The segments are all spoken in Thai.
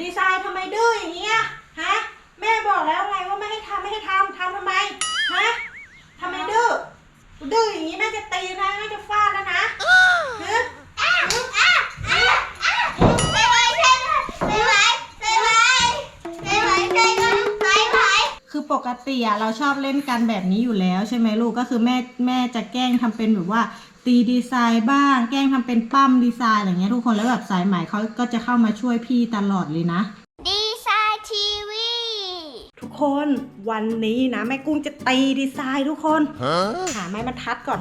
ดีไซน์ทำไมดื้ออย่างเงี้ยฮะแม่บอกแล้วไงว่าไม่ให้ทำไม่ให้ทำทำทำไมฮะทำไมดื้อดื้ออย่างงี้แม่จะตีนะแม่จะฟาดแล้วนะฮะคือปกติอะเราชอบเล่นกันแบบนี้อยู่แล้วใช่ไหมลูกก็คือแม่แม่จะแกล้งทำเป็นแบบว่า ตีดีไซน์บ้าง แกล้งทำเป็นปั้มดีไซน์อะไรเงี้ยทุกคนแล้วแบบสายไหมเขาก็จะเข้ามาช่วยพี่ตลอดเลยนะ ดีไซน์ทีวี ทุกคนวันนี้นะแม่กุ้งจะตีดีไซน์ทุกคนหาไม้บรรทัดก่อน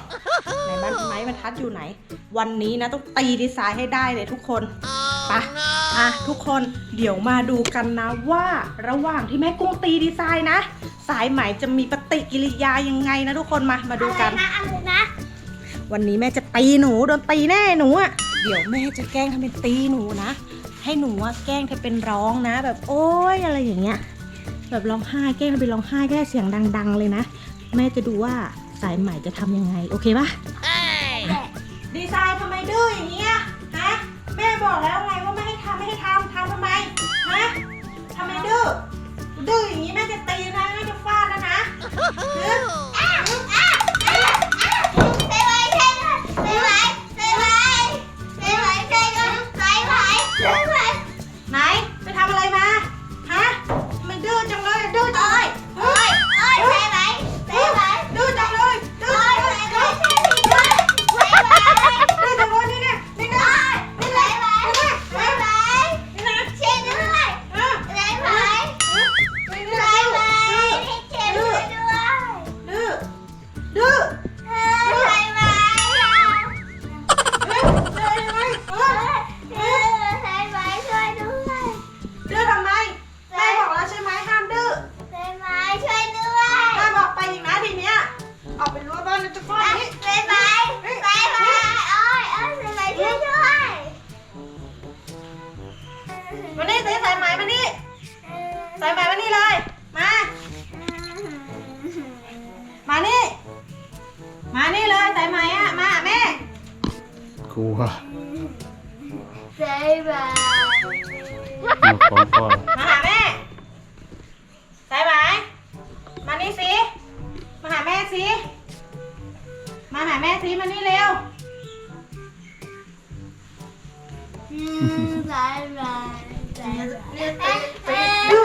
ไหนบ้านไม้บรรทัดอยู่ไหน วันนี้นะต้องตีดีไซน์ให้ได้เลยทุกคนไปะอะทุกคนเดี๋ยวมาดูกันนะว่าระหว่างที่แม่กุ้งตีดีไซน์นะ สายไหมจะมีปฏิกิริยายังไงนะทุกคนมามาดูกันอะไรนะอะไรนะ วันนี้แม่จะตีหนูโดนตีแน่หนูอะเดี๋ยวแม่จะแกล้งทำเป็นตีหนูนะ ให้หนูอะแกล้งทำเป็นร้องนะ แบบโอ๊ยอะไรอย่างเงี้ย แบบร้องไห้แกล้งทำเป็นร้องไห้แกล้งเสียงดัง ๆ เลยนะ แม่จะดูว่าสายใหม่จะทำยังไง โอเคปะดีไซน์ทำไมดื้ออย่างเงี้ยฮะแม่บอกแล้วไงว่าไม่ให้ทำไม่ให้ทำทำทำไมฮะทำไมดื้อดื้อ มานี่ มานี่เลยสายไหมอะ มาแม่ กลัว Bye bye. มาฟ้องพ่อมาหาแม่สายไหมมานี่สิ มาหาแม่สิ มาหาแม่สิ มานี่เร็ว Bye bye. ดื้อ Bye ดื้อ bye. ดื้อ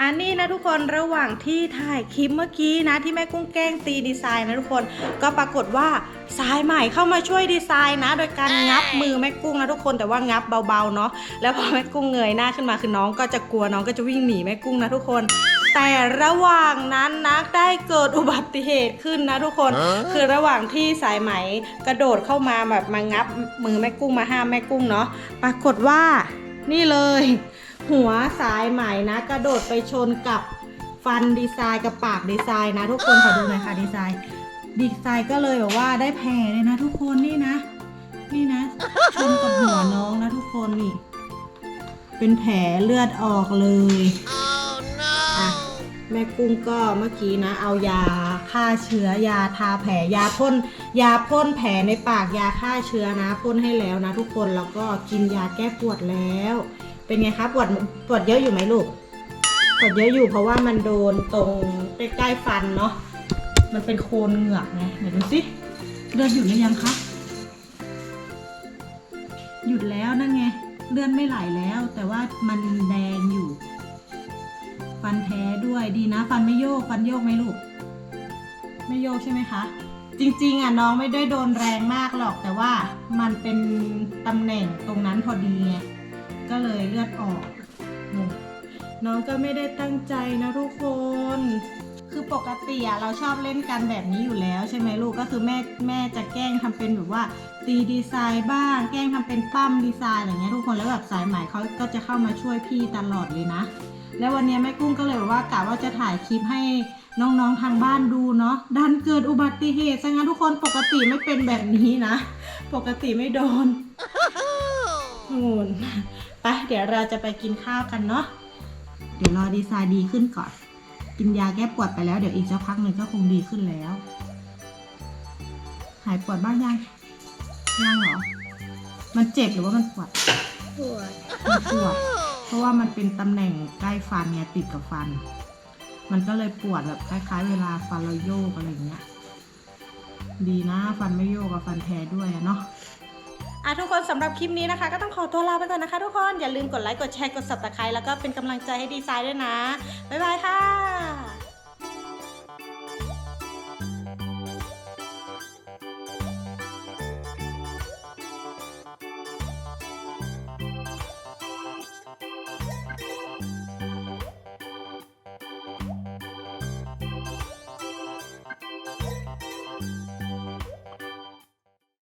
อันนี้นะทุกคนระหว่างที่ถ่ายคลิปเมื่อกี้นะที่แม่กุ้งแกล้งตีดีไซน์นะทุกคนก็ปรากฏว่าสายใหม่เข้ามาช่วยดีไซน์นะ โดยการงับมือแม่กุ้งนะทุกคนแต่ว่างับเบาๆเนาะแล้วพอแม่กุ้งเงยหน้าขึ้นมาคือน้องก็จะกลัวน้องก็จะวิ่งหนีแม่กุ้งนะทุกคน แต่ระหว่างนั้นนะได้เกิดอุบัติเหตุขึ้นนะทุกคน คือระหว่างที่สายไหมกระโดดเข้ามาแบบมางับมือแม่กุ้งมาห้ามแม่กุ้งเนาะปรากฏว่านี่เลย หัวสายไหมนะกระโดดไปชนกับฟันดีไซน์กับปากดีไซน์นะ ทุกคนขอดูหน่อยค่ะดีไซน์ดีไซน์ก็เลยแบบว่าได้แผลเลยนะ ทุกคนนี่นะ นี่นะชนกับหัวน้องนะทุกคนนี่ เป็นแผลเลือดออกเลยอะแม่กุ้งก็เมื่อกี้นะ เอายาฆ่าเชื้อยาทาแผลยาพ่นยาพ่นแผลในปากยาฆ่าเชื้อนะพ่นให้แล้วนะ ทุกคนแล้วก็กินยาแก้ปวดแล้ว เป็นไงคะปวดปวดเยอะอยู่ไหมลูกปวดเยอะอยู่เพราะว่ามันโดนตรงใกล้ๆฟันเนาะมันเป็นโคนเหงือกไงไหนดูสิเลือดหยุดหรือยังคะหยุดแล้วนั่นไงเลือดไม่ไหลแล้ว แต่ว่ามันแดงอยู่ ฟันแท้ด้วยดีนะ ฟันไม่โยก ฟันโยกไหมลูก ไม่โยกใช่ไหมคะ จริงๆอะน้องไม่ได้โดนแรงมากหรอกแต่ว่ามันเป็นตำแหน่งตรงนั้นพอดีไงก็เลยเลือดออก น้องก็ไม่ได้ตั้งใจนะทุกคน คือปกติอะเราชอบเล่นกันแบบนี้อยู่แล้วใช่ไหมลูก ก็คือแม่แม่จะแกล้งทำเป็นแบบว่า ตีดีไซน์บ้าง แกล้งทำเป็นปั้มดีไซน์อะไรเงี้ยทุกคน แล้วแบบสายไหมเขาก็จะเข้ามาช่วยพี่ตลอดเลยนะ แล้ววันนี้แม่กุ้งก็เลยแบบว่ากะว่าจะถ่ายคลิปให้น้องๆทางบ้านดูเนาะดันเกิดอุบัติเหตุซะงั้นทุกคนปกติไม่เป็นแบบนี้นะ ปกติไม่โดนงูนไปเดี๋ยวเราจะไปกินข้าวกันเนาะเดี๋ยวรอดีไซน์ดีขึ้นก่อน กินยาแก้ปวดไปแล้วเดี๋ยวอีกสักพักหนึ่งก็คงดีขึ้นแล้ว หายปวดบ้างยังยังเหรอ มันเจ็บหรือว่ามันปวด ปวดมันปวด เพราะว่ามันเป็นตำแหน่งใกล้ฟันเนี่ยติดกับฟัน มันก็เลยปวดแบบคล้ายๆ เวลาฟันเราโยกอะไรอย่างเงี้ย ดีนะฟันไม่โยกกับฟันแท้ด้วยเนาะอะทุกคนสำหรับคลิปนี้นะคะ ก็ต้องขอตัวลาไปก่อนนะคะทุกคน อย่าลืมกดไลค์กดแชร์กด subscribe แล้วก็เป็นกำลังใจให้ดีไซน์ด้วยนะ บ๊ายบายค่ะ